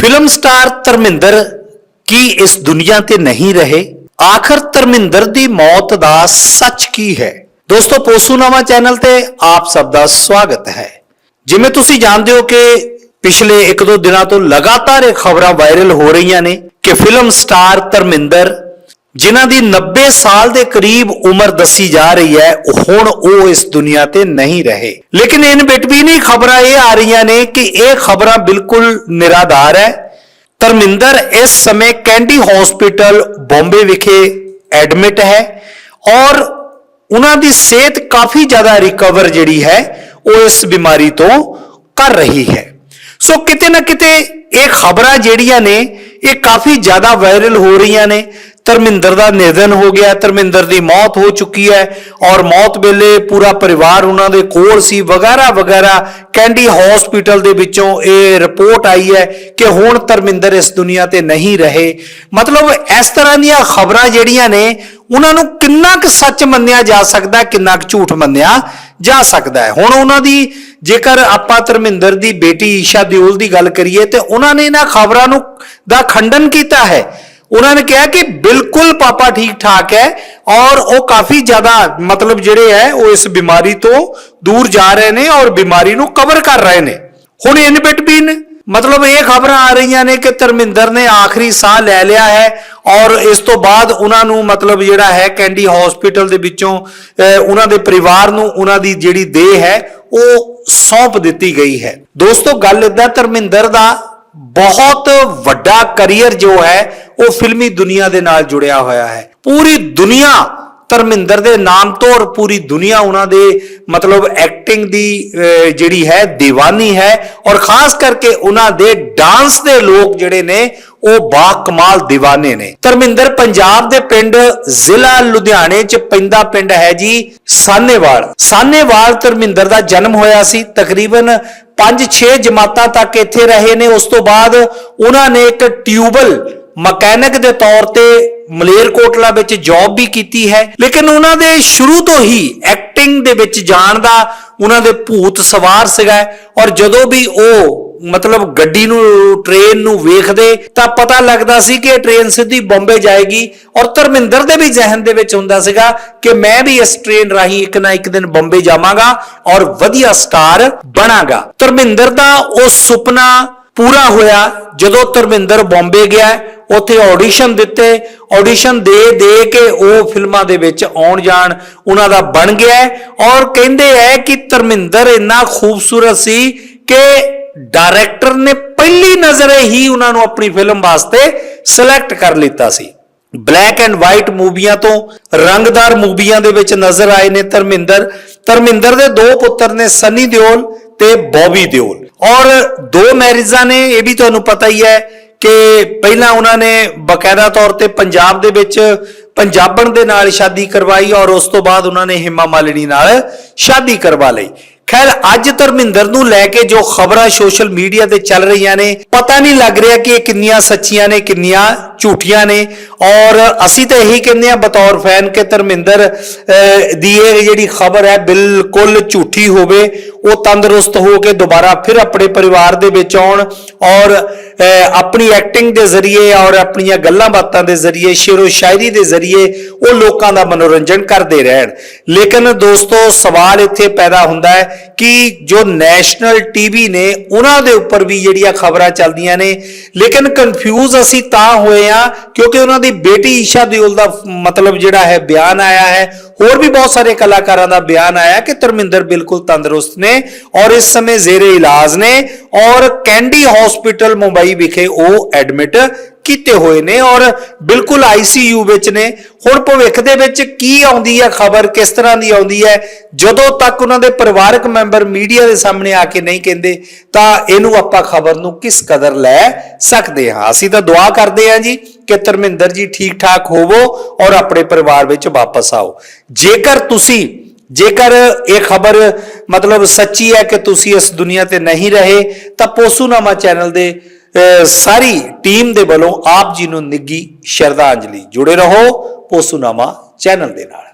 Film star Dharmendra ਕੀ ਇਸ ਦੁਨੀਆ ਤੇ ਨਹੀਂ ਰਹੇ? ਆਖਰ ਧਰਮਿੰਦਰ ਦੀ ਮੌਤ ਦਾ ਸੱਚ ਕੀ ਹੈ? ਦੋਸਤੋ, ਪੋਸੂਨਾਮਾ ਚੈਨਲ ਤੇ ਆਪ ਸਭ ਦਾ ਸਵਾਗਤ ਹੈ। ਜਿਵੇਂ ਤੁਸੀਂ ਜਾਣਦੇ ਹੋ ਕਿ ਪਿਛਲੇ 1-2 ਦਿਨਾਂ ਤੋਂ ਲਗਾਤਾਰ ਇਹ ਖਬਰਾਂ ਵਾਇਰਲ ਹੋ ਰਹੀਆਂ ਨੇ ਕਿ ਫਿਲਮ ਸਟਾਰ ਧਰਮਿੰਦਰ ਜਿਨ੍ਹਾਂ ਦੀ 90 ਸਾਲ ਦੇ ਕਰੀਬ ਉਮਰ ਦੱਸੀ ਜਾ ਰਹੀ ਹੈ, ਹੁਣ ਉਹ ਇਸ ਦੁਨੀਆ ਤੇ ਨਹੀਂ ਰਹੇ। ਲੇਕਿਨ ਇਨ ਬਿਟਵੀਨ ਹੀ ਖਬਰਾਂ ਇਹ ਆ ਰਹੀਆਂ ਨੇ ਕਿ ਇਹ ਖਬਰਾਂ ਬਿਲਕੁਲ ਨਿਰਾਧਾਰ ਹੈ। ਧਰਮਿੰਦਰ ਇਸ ਸਮੇਂ ਕੈਂਡੀ ਹਸਪੀਟਲ ਬੰਬੇ ਵਿਖੇ ਐਡਮਿਟ ਹੈ ਔਰ ਉਹਨਾਂ ਦੀ ਸਿਹਤ ਕਾਫੀ ਜ਼ਿਆਦਾ ਰਿਕਵਰ ਜਿਹੜੀ ਹੈ, ਉਹ ਇਸ ਬਿਮਾਰੀ ਤੋਂ ਕਰ ਰਹੀ ਹੈ। ਸੋ ਕਿਤੇ ਨਾ ਕਿਤੇ ਇਹ ਖਬਰਾਂ ਜਿਹੜੀਆਂ ਨੇ, ਇਹ ਕਾਫੀ ਜ਼ਿਆਦਾ ਵਾਇਰਲ ਹੋ ਰਹੀਆਂ ਨੇ। ਧਰਮਿੰਦਰ ਦਾ ਨਿਧਨ ਹੋ ਗਿਆ, ਧਰਮਿੰਦਰ ਦੀ ਮੌਤ ਹੋ ਚੁੱਕੀ ਹੈ ਔਰ ਮੌਤ ਵੇਲੇ ਪੂਰਾ ਪਰਿਵਾਰ ਉਹਨਾਂ ਦੇ ਕੋਲ ਸੀ। ਵਗੈਰਾ ਵਗੈਰਾ, ਕੈਂਡੀ ਹਸਪੀਟਲ ਦੇ ਵਿੱਚੋਂ ਇਹ ਰਿਪੋਰਟ ਆਈ ਹੈ ਕਿ ਹੁਣ ਧਰਮਿੰਦਰ ਇਸ ਦੁਨੀਆ ਤੇ ਨਹੀਂ ਰਹੇ। ਮਤਲਬ ਇਸ ਤਰ੍ਹਾਂ ਦੀਆਂ ਖਬਰਾਂ ਜਿਹੜੀਆਂ ਨੇ, ਉਹਨਾਂ ਨੂੰ ਕਿੰਨਾ ਕੁ ਸੱਚ ਮੰਨਿਆ ਜਾ ਸਕਦਾ, ਕਿੰਨਾ ਕੁ ਝੂਠ ਮੰਨਿਆ ਜਾ ਸਕਦਾ ਹੈ। ਹੁਣ ਉਹਨਾਂ ਦੀ ਜੇਕਰ ਆਪਾਂ ਧਰਮਿੰਦਰ ਦੀ ਬੇਟੀ ਈਸ਼ਾ ਦਿਓਲ ਦੀ ਗੱਲ ਕਰੀਏ ਤੇ ਉਹਨਾਂ ਨੇ ਇਹਨਾਂ ਖਬਰਾਂ ਨੂੰ ਦਾ ਖੰਡਨ ਕੀਤਾ ਹੈ ਉਹਨਾਂ ਨੇ ਕਿਹਾ ਕਿ ਬਿਲਕੁਲ ਪਾਪਾ ਠੀਕ ਠਾਕ ਹੈ ਔਰ ਉਹ ਕਾਫੀ ਜ਼ਿਆਦਾ ਮਤਲਬ ਜਿਹੜੇ ਹੈ ਉਹ ਇਸ ਬਿਮਾਰੀ ਤੋਂ ਦੂਰ ਜਾ ਰਹੇ ਨੇ ਔਰ ਬਿਮਾਰੀ ਨੂੰ ਕਵਰ ਕਰ ਰਹੇ ਨੇ। ਹੁਣ ਇਨ ਬਿਟਵੀਨ ਮਤਲਬ ਇਹ ਖਬਰਾਂ ਆ ਰਹੀਆਂ ਨੇ ਕਿ ਧਰਮਿੰਦਰ ਨੇ ਆਖਰੀ ਸਾਹ ਲੈ ਲਿਆ ਹੈ ਔਰ ਇਸ ਤੋਂ ਬਾਅਦ ਉਹਨਾਂ ਨੂੰ ਮਤਲਬ ਜਿਹੜਾ ਹੈ ਕੈਂਡੀ ਹਸਪੀਟਲ ਦੇ ਵਿੱਚੋਂ ਅਹ, ਉਹਨਾਂ ਦੇ ਪਰਿਵਾਰ ਨੂੰ ਉਹਨਾਂ ਦੀ ਜਿਹੜੀ ਦੇਹ ਹੈ ਉਹ ਸੌਂਪ ਦਿੱਤੀ ਗਈ ਹੈ। ਦੋਸਤੋ ਗੱਲ ਇਦਾਂ ਧਰਮਿੰਦਰ ਦਾ ਬਹੁਤ ਵੱਡਾ ਕੈਰੀਅਰ ਜੋ ਹੈ, ਉਹ ਫਿਲਮੀ ਦੁਨੀਆ ਦੇ ਨਾਲ ਜੁੜਿਆ ਹੋਇਆ ਹੈ। ਪੂਰੀ ਦੁਨੀਆ ਧਰਮਿੰਦਰ ਦੇ ਨਾਮ ਤੋਂ ਔਰ ਪੂਰੀ ਦੁਨੀਆ ਉਹਨਾਂ ਦੇ ਮਤਲਬ ਐਕਟਿੰਗ ਦੀ ਜਿਹੜੀ ਹੈ, دیਵਾਨੀ ਹੈ। ਔਰ ਖਾਸ ਕਰਕੇ ਉਹਨਾਂ ਦੇ ਡਾਂਸ ਦੇ ਲੋਕ ਜਿਹੜੇ ਨੇ, ਉਹ ਬਾ ਕਮਾਲ دیਵਾਨੇ ਨੇ। ਧਰਮਿੰਦਰ ਪੰਜਾਬ ਦੇ ਪਿੰਡ ਜ਼ਿਲ੍ਹਾ ਲੁਧਿਆਣੇ ਚ ਪੈਂਦਾ ਪਿੰਡ ਹੈ ਜੀ ਸਾਨੇਵਾਲ। ਸਾਨੇਵਾਲ ਧਰਮਿੰਦਰ ਦਾ ਜਨਮ ਹੋਇਆ ਸੀ ਤਕਰੀਬਨ 5-6 ਜਮਾਤਾਂ ਤੱਕ ਇੱਥੇ ਰਹੇ ਨੇ। ਉਸ ਤੋਂ ਬਾਅਦ ਉਹਨਾਂ ਨੇ ਇੱਕ ਟਿਊਬਲ ਮਕੈਨਿਕ ਦੇ ਤੌਰ ਤੇ ਮਲੇਰਕੋਟਲਾ ਵਿੱਚ ਜੌਬ ਵੀ ਕੀਤੀ ਹੈ। ਲੇਕਿਨ ਉਹਨਾਂ ਦੇ ਸ਼ੁਰੂ ਤੋਂ ਹੀ ਐਕਟਿੰਗ ਦੇ ਵਿੱਚ ਜਾਣ ਦਾ ਉਹਨਾਂ ਦੇ ਭੂਤ ਸਵਾਰ ਸੀਗਾ। ਔਰ ਜਦੋਂ ਵੀ ਉਹ ਮਤਲਬ ਗੱਡੀ ਨੂੰ ਟ੍ਰੇਨ ਨੂੰ ਵੇਖਦੇ, ਤਾਂ ਪਤਾ ਲੱਗਦਾ ਸੀ ਕਿ ਇਹ ਟ੍ਰੇਨ ਸਿੱਧੀ ਬੰਬੇ ਜਾਏਗੀ। ਔਰ ਧਰਮਿੰਦਰ ਦੇ ਵੀ ਜ਼ਿਹਨ ਦੇ ਵਿੱਚ ਹੁੰਦਾ ਸੀਗਾ ਕਿ ਮੈਂ ਵੀ ਇਸ ਟ੍ਰੇਨ ਰਾਹੀਂ ਇੱਕ ਨਾ ਇੱਕ ਦਿਨ ਬੰਬੇ ਜਾਵਾਂਗਾ ਔਰ ਵਧੀਆ ਸਟਾਰ ਬਣਾਂਗਾ। ਧਰਮਿੰਦਰ ਦਾ ਉਹ ਸੁਪਨਾ ਪੂਰਾ ਹੋਇਆ ਜਦੋਂ ਧਰਮਿੰਦਰ ਬੰਬੇ ਗਿਆ, ਉੱਥੇ ਆਡੀਸ਼ਨ ਦਿੱਤੇ। ਆਡੀਸ਼ਨ ਦੇ ਦੇ ਕੇ ਉਹ ਫਿਲਮਾਂ ਦੇ ਵਿੱਚ ਆਉਣ ਜਾਣ ਉਹਨਾਂ ਦਾ ਬਣ ਗਿਆ। ਹੈ ਔਰ ਕਹਿੰਦੇ ਹੈ ਕਿ ਧਰਮਿੰਦਰ ਇੰਨਾ ਖੂਬਸੂਰਤ ਸੀ ਕਿ ਡਾਇਰੈਕਟਰ ਨੇ ਪਹਿਲੀ ਨਜ਼ਰੇ ਹੀ ਉਹਨਾਂ ਨੂੰ ਆਪਣੀ ਫਿਲਮ ਵਾਸਤੇ ਸਿਲੈਕਟ ਕਰ ਲਿੱਤਾ ਸੀ। ਬਲੈਕ ਐਂਡ ਵਾਈਟ ਮੂਵੀਆਂ ਤੋਂ ਰੰਗਦਾਰ ਮੂਵੀਆਂ ਦੇ ਵਿੱਚ ਨਜ਼ਰ ਆਏ ਨੇ ਧਰਮਿੰਦਰ। ਧਰਮਿੰਦਰ ਦੇ ਦੋ ਪੁੱਤਰ ਨੇ ਸਨੀ ਦਿਓਲ ਤੇ ਬੌਬੀ ਦਿਓਲ। ਔਰ ਦੋ ਮੈਰਿਜਾਂ ਨੇ, ਇਹ ਵੀ ਤੁਹਾਨੂੰ ਪਤਾ ਹੀ ਹੈ ਕਿ ਪਹਿਲਾਂ ਉਹਨਾਂ ਨੇ ਬਕਾਇਦਾ ਤੌਰ ਤੇ ਪੰਜਾਬ ਦੇ ਵਿੱਚ ਪੰਜਾਬਣ ਦੇ ਨਾਲ ਸ਼ਾਦੀ ਕਰਵਾਈ ਔਰ ਉਸ ਤੋਂ ਬਾਅਦ ਉਹਨਾਂ ਨੇ ਹਿਮਾ ਮਾਲਿਨੀ ਨਾਲ ਸ਼ਾਦੀ ਕਰਵਾ ਲਈ। ਖੈਰ, ਅੱਜ ਧਰਮਿੰਦਰ ਨੂੰ ਲੈ ਕੇ ਜੋ ਖਬਰਾਂ ਸੋਸ਼ਲ ਮੀਡੀਆ ਤੇ ਚੱਲ ਰਹੀਆਂ ਨੇ, ਪਤਾ ਨਹੀਂ ਲੱਗ ਰਿਹਾ ਕਿ ਇਹ ਕਿੰਨੀਆਂ ਸੱਚੀਆਂ ਨੇ, ਕਿੰਨੀਆਂ ਝੂਠੀਆਂ ਨੇ। ਔਰ ਅਸੀਂ ਤਾਂ ਇਹੀ ਕਹਿੰਦੇ ਆ ਬਤੌਰ ਫੈਨ ਕਿ ਧਰਮਿੰਦਰ ਦੀ ਇਹ ਜਿਹੜੀ ਖਬਰ ਹੈ ਬਿਲਕੁਲ ਝੂਠੀ ਹੋਵੇ, ਉਹ ਤੰਦਰੁਸਤ ਹੋ ਕੇ ਦੁਬਾਰਾ ਫਿਰ ਆਪਣੇ ਪਰਿਵਾਰ ਦੇ ਵਿੱਚ ਆਉਣ। ਔਰ ਆਪਣੀ ਐਕਟਿੰਗ ਦੇ ਜ਼ਰੀਏ ਔਰ ਆਪਣੀਆਂ ਗੱਲਾਂ ਬਾਤਾਂ ਦੇ ਜ਼ਰੀਏ, ਸ਼ੇਰੋ ਸ਼ਾਇਰੀ ਦੇ ਜ਼ਰੀਏ ਉਹ ਲੋਕਾਂ ਦਾ ਮਨੋਰੰਜਨ ਕਰਦੇ ਰਹਿਣ। ਲੇਕਿਨ ਦੋਸਤੋ, ਸਵਾਲ ਇੱਥੇ ਪੈਦਾ ਹੁੰਦਾ ਹੈ ਕਿ ਜੋ ਨੈਸ਼ਨਲ ਟੀਵੀ ਨੇ ਉਹਨਾਂ ਦੇ ਉੱਪਰ ਵੀ ਜਿਹੜੀਆਂ ਖਬਰਾਂ ਚੱਲਦੀਆਂ ਨੇ, ਲੇਕਿਨ ਕਨਫਿਊਜ਼ ਅਸੀਂ ਤਾਂ ਹੋਏ ਆ ਕਿਉਂਕਿ ਉਹਨਾਂ ਦੀ ਬੇਟੀ ਈਸ਼ਾ ਦਿਓਲ ਦਾ ਮਤਲਬ ਜਿਹੜਾ ਹੈ ਬਿਆਨ ਆਇਆ ਹੈ ਹੋਰ ਵੀ ਬਹੁਤ ਸਾਰੇ ਕਲਾਕਾਰਾਂ ਦਾ ਬਿਆਨ ਆਇਆ ਕਿ ਧਰਮਿੰਦਰ ਬਿਲਕੁਲ ਤੰਦਰੁਸਤ ਨੇ ਔਰ ਇਸ ਸਮੇਂ ਜ਼ੇਰੇ ਇਲਾਜ ਨੇ ਔਰ ਕੈਂਡੀ ਹਸਪੀਟਲ ਮੁੰਬਈ ਵਿਖੇ ਉਹ ਐਡਮਿਟ ਕੀਤੇ ਹੋਏ ਨੇ ਔਰ ਬਿਲਕੁਲ ਆਈਸੀਯੂ ਵਿੱਚ ਨੇ। ਹੁਣ ਭਵਿੱਖ ਦੇ ਵਿੱਚ ਕੀ ਆਉਂਦੀ ਹੈ ਖਬਰ, ਕਿਸ ਤਰ੍ਹਾਂ ਦੀ ਆਉਂਦੀ ਹੈ? ਜਦੋਂ ਤੱਕ ਉਹਨਾਂ ਦੇ ਪਰਿਵਾਰਕ ਮੈਂਬਰ ਮੀਡੀਆ ਦੇ ਸਾਹਮਣੇ ਆ ਕੇ ਨਹੀਂ ਕਹਿੰਦੇ, ਤਾਂ ਇਹਨੂੰ ਆਪਾਂ ਖਬਰ ਨੂੰ ਕਿਸ ਕਦਰ ਲੈ ਸਕਦੇ ਹਾਂ? ਅਸੀਂ ਤਾਂ ਦੁਆ ਕਰਦੇ ਹਾਂ ਜੀ ਕਿ ਧਰਮਿੰਦਰ ਜੀ ਠੀਕ ਠਾਕ ਹੋਵੋ ਔਰ ਆਪਣੇ ਪਰਿਵਾਰ ਵਿੱਚ ਵਾਪਸ ਆਓ। ਜੇਕਰ ਤੁਸੀਂ ਜੇਕਰ ਇਹ ਖਬਰ ਮਤਲਬ ਸੱਚੀ ਹੈ ਕਿ ਤੁਸੀਂ ਇਸ ਦੁਨੀਆ ਤੇ ਨਹੀਂ ਰਹੇ, ਤਾਂ ਪੋਸੂਨਾਮਾ ਚੈਨਲ ਦੇ ਸਾਰੀ ਟੀਮ ਦੇ ਵੱਲੋਂ ਆਪ ਜੀ ਨੂੰ ਨਿੱਗੀ ਸ਼ਰਧਾਂਜਲੀ। ਜੁੜੇ ਰਹੋ ਪੋਸੂਨਾਮਾ ਚੈਨਲ ਦੇ ਨਾਲ।